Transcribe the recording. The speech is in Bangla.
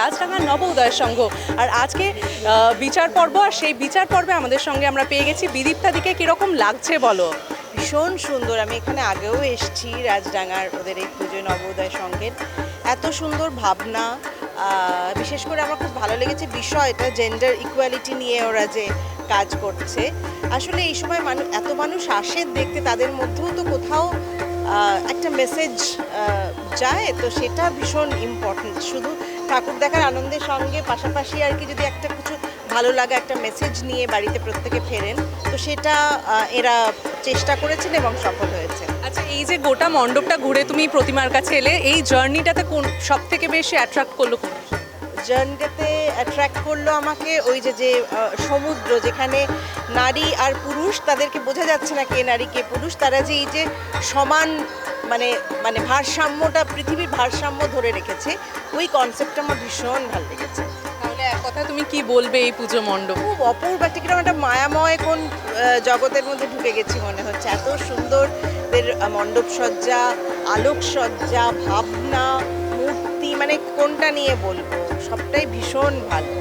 রাজডাঙ্গা নব উদয় সংঘ। আর আজকে বিচার পর্ব, আর সেই বিচার পর্বে আমাদের সঙ্গে আমরা পেয়ে গেছি। বিদীপ্তাদিকে কীরকম লাগছে বলো? ভীষণ সুন্দর। আমি এখানে আগেও এসেছি রাজডাঙ্গার ওদের এই পুজো নবোদয় সঙ্গের এত সুন্দর ভাবনা। বিশেষ করে আমার খুব ভালো লেগেছে বিষয়টা জেন্ডার ইকুয়ালিটি নিয়ে ওরা যে কাজ করছে। আসলে এই সময় মানুষ এত মানুষ আসে দেখতে, তাদের মধ্যেও তো কোথাও একটা মেসেজ যায়, তো সেটা ভীষণ ইম্পর্টেন্ট শুধু ঠাকুর দেখার আনন্দের সঙ্গে পাশাপাশি আর কি যদি একটা কিছু ভালো লাগা, একটা মেসেজ নিয়ে বাড়িতে প্রত্যেকে ফেরেন, তো সেটা এরা চেষ্টা করেছেন এবং সফল হয়েছে আচ্ছা এই যে গোটা মণ্ডপটা ঘুরে তুমি প্রতিমার কাছে এলে, এই জার্নিটাতে কোন সব থেকে বেশি অ্যাট্রাক্ট করল কোন? জার্নিটাতে অ্যাট্রাক্ট করল আমাকে ওই যে যে সমুদ্র যেখানে নারী আর পুরুষ তাদেরকে বোঝা যাচ্ছে না কে নারী কে পুরুষ। তারা যে এই যে সমান মানে মানে ভারসাম্যটা পৃথিবীর ভারসাম্য ধরে রেখেছে ওই কনসেপ্টটা আমার ভীষণ ভালো লেগেছে। তাহলে এক কথা তুমি কি বলবে এই পুজো মণ্ডপ? খুব অপূর্ব একটা কীরকম একটা মায়াময় কোন জগতের মধ্যে ঢুকে গেছি মনে হচ্ছে। এত সুন্দর মণ্ডপ সজ্জা আলোকসজ্জা ভাবনা কোনটা নিয়ে বলব? সবটাই ভীষণ ভালো।